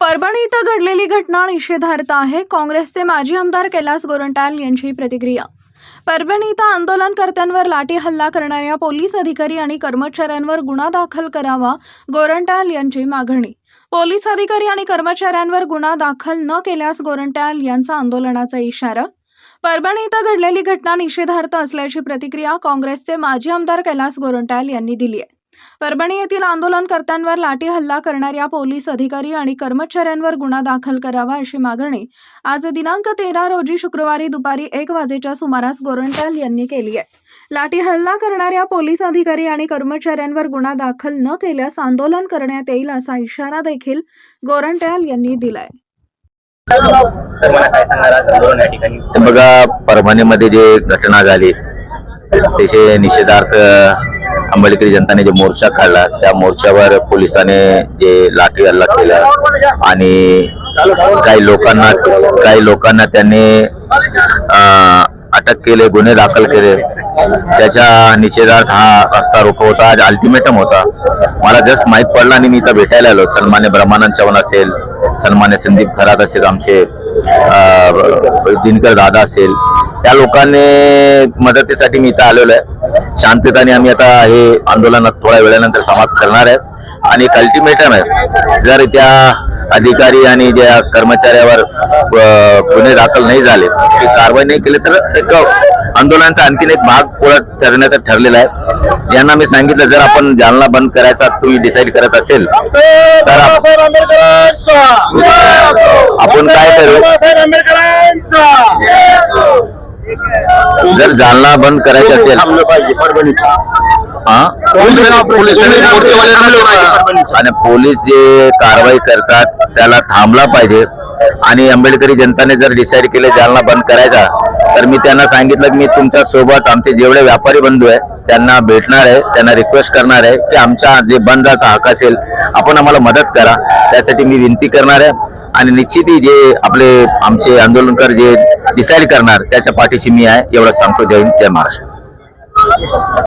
परभणी इथं घडलेली घटना निषेधार्थ आहे. काँग्रेसचे माजी आमदार कैलास गोरंट्याल यांची प्रतिक्रिया. परभणी इथं आंदोलनकर्त्यांवर लाठी हल्ला करणाऱ्या पोलीस अधिकारी आणि कर्मचाऱ्यांवर गुन्हा दाखल करावा गोरंट्याल यांची मागणी. पोलीस अधिकारी आणि कर्मचाऱ्यांवर गुन्हा दाखल न केल्यास गोरंट्याल यांचा आंदोलनाचा इशारा. परभणी इथं घडलेली घटना निषेधार्थ असल्याची प्रतिक्रिया काँग्रेसचे माजी आमदार कैलास गोरंट्याल यांनी दिली आहे. परभणी येथील आंदोलनकर्त्यांवर लाठी हल्ला करणाऱ्या पोलीस अधिकारी आणि कर्मचाऱ्यांवर गुन्हा दाखल करावा अशी मागणी आज दिनांक तेरा रोजी शुक्रवारी दुपारी एक वाजेच्या सुमारास गोरंट्याल यांनी केली आहे. लाठी हल्ला करणाऱ्या पोलीस अधिकारी आणि कर्मचाऱ्यांवर गुन्हा दाखल न केल्यास आंदोलन करण्यात येईल असा इशारा देखील गोरंट्याल यांनी दिलाय. बघा परभणीमध्ये जे घटना झाली त्याचे निषेधार्थ आंबेडकरी जनताने जे मोर्चा काढला त्या मोर्चावर पोलिसाने जे लाठी हल्ला केला आणि काही लोकांना काही लोकांना त्यांनी अटक केले गुन्हे दाखल केले. त्याच्या निषेधार्थ हा रस्ता रोको होता आज अल्टिमेटम होता. मला जस्ट माहीत पडला आणि मी इथं भेटायला आलो. सन्मान्य ब्रह्मानंद चव्हाण असेल सन्मान्य संदीप खरात असेल आमचे अं, दिनकर दादा असेल त्या लोकांनी मदतीसाठी मी इथं आलेलो आहे. शांततेने आम्ही आता हे आंदोलनात थोड्या वेळानंतर समाप्त करणार आहे. आणि एक अल्टिमेटम आहे. जर त्या अधिकारी आणि ज्या कर्मचाऱ्यावर गुन्हे दाखल नाही झाले ते कारवाई नाही केली तर एक आंदोलनाचा आणखीन एक भाग पुढं ठरण्याचा ठरलेला आहे. यांना मी सांगितलं जर आपण जालना बंद करायचा तुम्ही डिसाईड करत असेल तर आपण काय करू? जर जालना बंद करायचं असेल हा? आणि पोलीस जे कारवाई करतात त्याला थांबला पाहिजे. आणि आंबेडकरी जनताने जर डिसाईड केले जालना बंद करायचा तर मी त्यांना सांगितलं की मी तुमच्यासोबत आमचे जेवढे व्यापारी बंधू आहे त्यांना भेटणार आहे त्यांना रिक्वेस्ट करणार आहे की आमच्या जे बंदाचा हक असेल आपण आम्हाला मदत करा. त्यासाठी मी विनंती करणार आहे. आणि निश्चितही जे आपले आमचे आंदोलनकर जे डिसाईड करणार त्याच्या पाठीशी मी आहे एवढं सांगतो. जय जय महाराष्ट्र.